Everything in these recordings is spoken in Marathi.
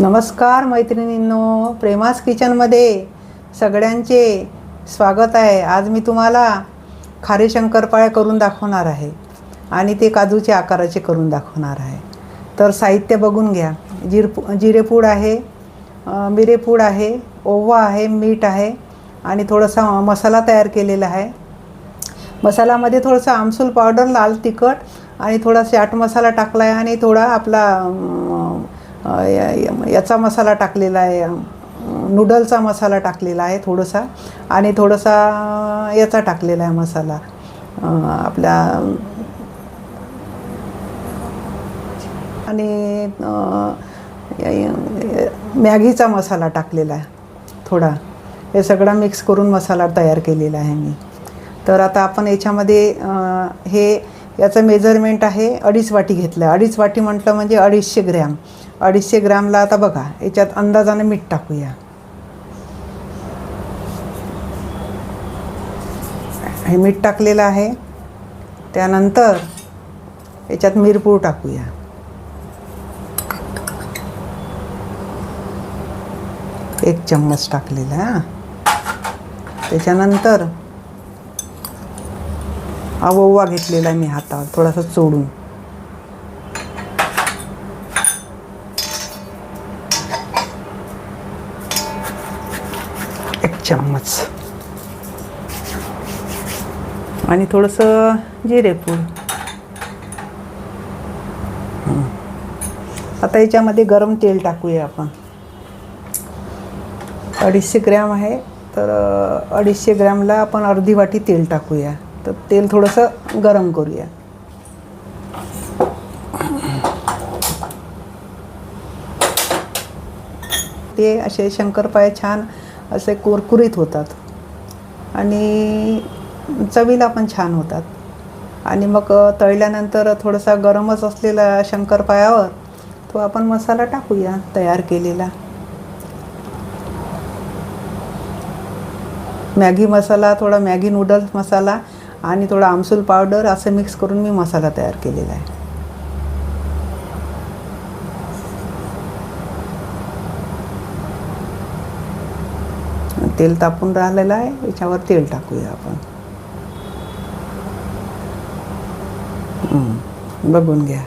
नमस्कार मैत्रिणींनो प्रेमास किचनमध्ये सगळ्यांचे स्वागत आहे. आज मी तुम्हाला खारे शंकरपाळ्या करून दाखवणार आहे आणि ते काजूच्या आकाराचे करून दाखवणार आहे. तर साहित्य बघून घ्या. जिरपू जिरेपूड आहे मिरेपूड आहे ओवा आहे मीठ आहे आणि थोडासा मसाला तयार केलेला आहे. मसाल्यामध्ये थोडंसं आमसूल पावडर लाल तिखट आणि थोडा चाट मसाला टाकला आहे आणि थोडा आपला या- याचा मसाला टाकलेला आहे. नूडलचा मसाला टाकलेला आहे थोडासा. आणि थोडासा याचा टाकलेला आहे मसाला. आपल्या आणि मॅगीचा मसाला टाकलेला आहे. थोडा. हे सगळा मिक्स करून मसाला तयार केलेला आहे मी. तर आता आपण याच्यामध्ये हे याचं मेजरमेंट आहे अडीच वाटी घेतलं. आहे अडीच वाटी म्हटलं म्हणजे अडीचशे ग्रॅम. अडीचशे ग्रामला आता बघा याच्यात अंदाजाने मीठ टाकूया. हे मीठ टाकलेलं आहे. त्यानंतर याच्यात मिरपूड टाकूया. एक चम्मच टाकलेला आहे त्याच्यानंतर हा घेतलेला आहे मी हातावर थोडासा चोडून एक चम्मच. आणि थोडंसं जिरेपूड आता याच्यामध्ये गरम तेल टाकूया आपण. अडीचशे ग्रॅम आहे तर अडीचशे ग्रॅमला आपण अर्धी वाटी तेल टाकूया. तर तेल थोडंसं गरम करूया. ते असे शंकरपाळे छान असे कुरकुरीत होतात. आणि चवीला पण छान होतात. आणि मग तळल्यानंतर थोडासा गरमच असलेला शंकरपायावर तो आपण मसाला टाकूया तयार केलेला. मॅगी मसाला थोडा मॅगी नूडल्स मसाला आणि थोडा आमसूल पावडर असं मिक्स करून मी मसाला तयार केलेला आहे. तेल तापून राहिलेलं आहे याच्यावर तेल टाकूया आपण. बघून घ्या.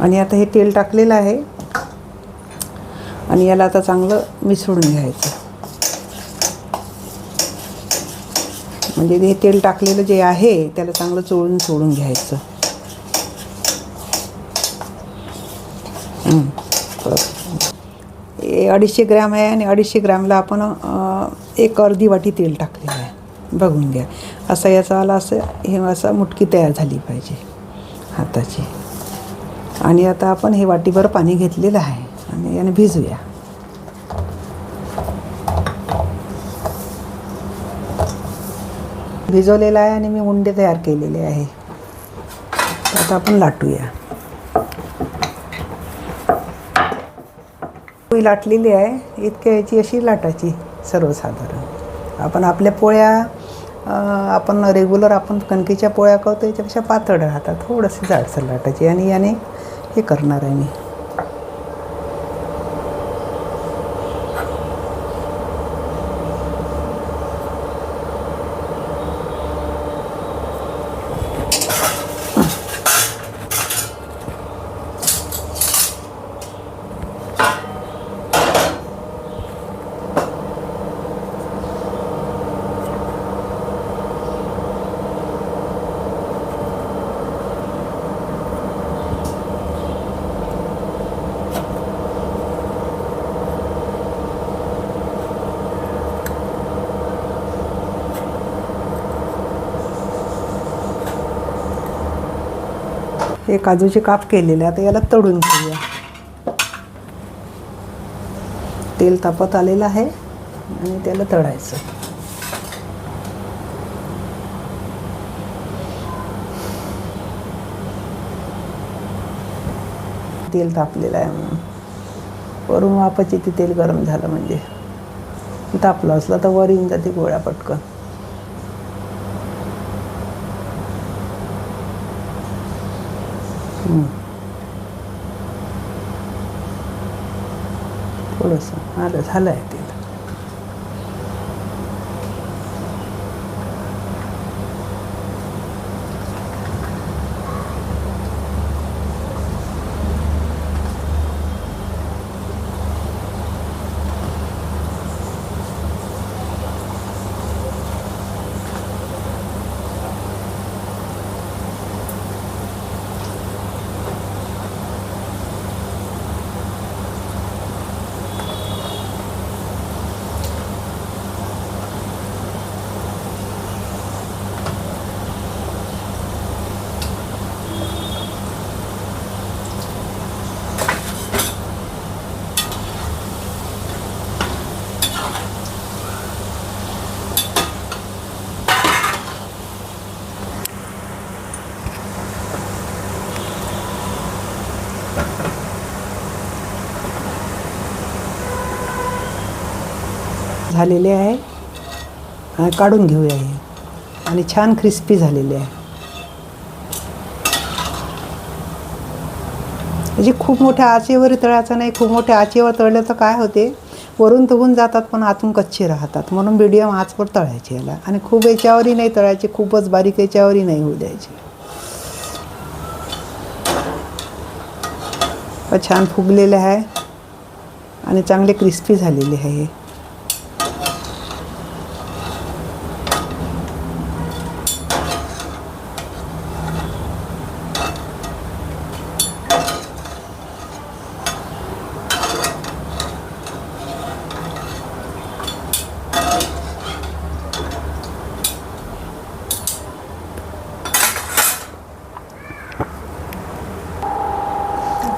आणि आता हे तेल टाकलेलं आहे. आणि याला आता चांगलं मिसळून घ्यायचं. म्हणजे हे तेल टाकलेलं जे आहे त्याला चांगलं चोळून सोडून घ्यायचं. हे अडीचशे ग्रॅम आहे आणि अडीचशे ग्रॅमला आपण एक अर्धी वाटी तेल टाकलेलं आहे. बघून घ्या. असा याचा आला असं हे असं मुटकी तयार झाली पाहिजे हाताची. आणि आता आपण हे वाटीभर पाणी घेतलेलं आहे. आणि याने भिजूया. भिजवलेलं आहे आणि मी उंडे तयार केलेले आहे. आता आपण लाटूया. पोळी लाटलेली आहे. इतक्या याची अशी लाटायची सर्वसाधारण. आपण आपल्या पोळ्या आपण रेग्युलर आपण कणकेच्या पोळ्या करतो याच्यापेक्षा पातळ राहतात. थोडंसं जाडसर लाटायची आणि याने हे करणार आहे मी. हे काजूचे काप केलेले आता याला तळून घेऊया. तेल तापत आलेलं आहे आणि त्याला तळायचं. तेल तापलेलं आहे म्हणून. वरून वापस ते तेल गरम झालं म्हणजे. तापलं असलं तर वर येऊन जाते गोळ्या पटकन. थोडंसं आलं झालं आहे ते झालेले आहे. आणि काढून घेऊया हे. आणि छान क्रिस्पी झालेले आहे. म्हणजे खूप मोठ्या आचेवर तळायचं नाही खूप मोठ्या आचेवर तळलं तर काय होते? वरून तुबून जातात पण आतून कच्चे राहतात. म्हणून मिडियम आचवर तळायचे याला. आणि खूप याच्यावरही नाही तळायचे खूपच बारीक याच्यावरही नाही होऊ द्यायचे. छान फुगलेले आहे. आणि चांगले क्रिस्पी झालेले आहे हे.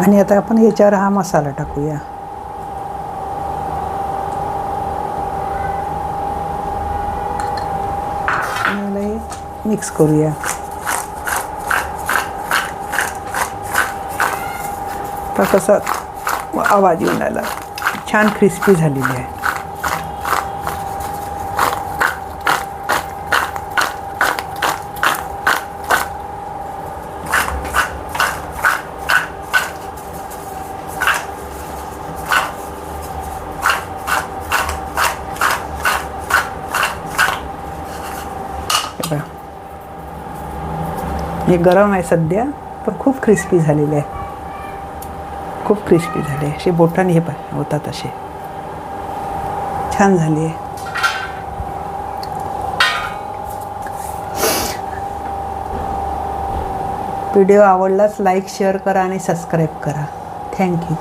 आणि आता आपण याच्यावर हा मसाला टाकूया. मिक्स करूया. तसं कसा आवाज येऊन आला छान क्रिस्पी झालेली आहे हे बघा. हे गरम आहे सध्या पण खूप क्रिस्पी झालेले आहे. खूप क्रिस्पी झाले असे बोटाने हे पण होतात असे. छान झाली आहे. व्हिडिओ आवडलाच लाईक शेअर करा आणि सबस्क्राईब करा. थँक्यू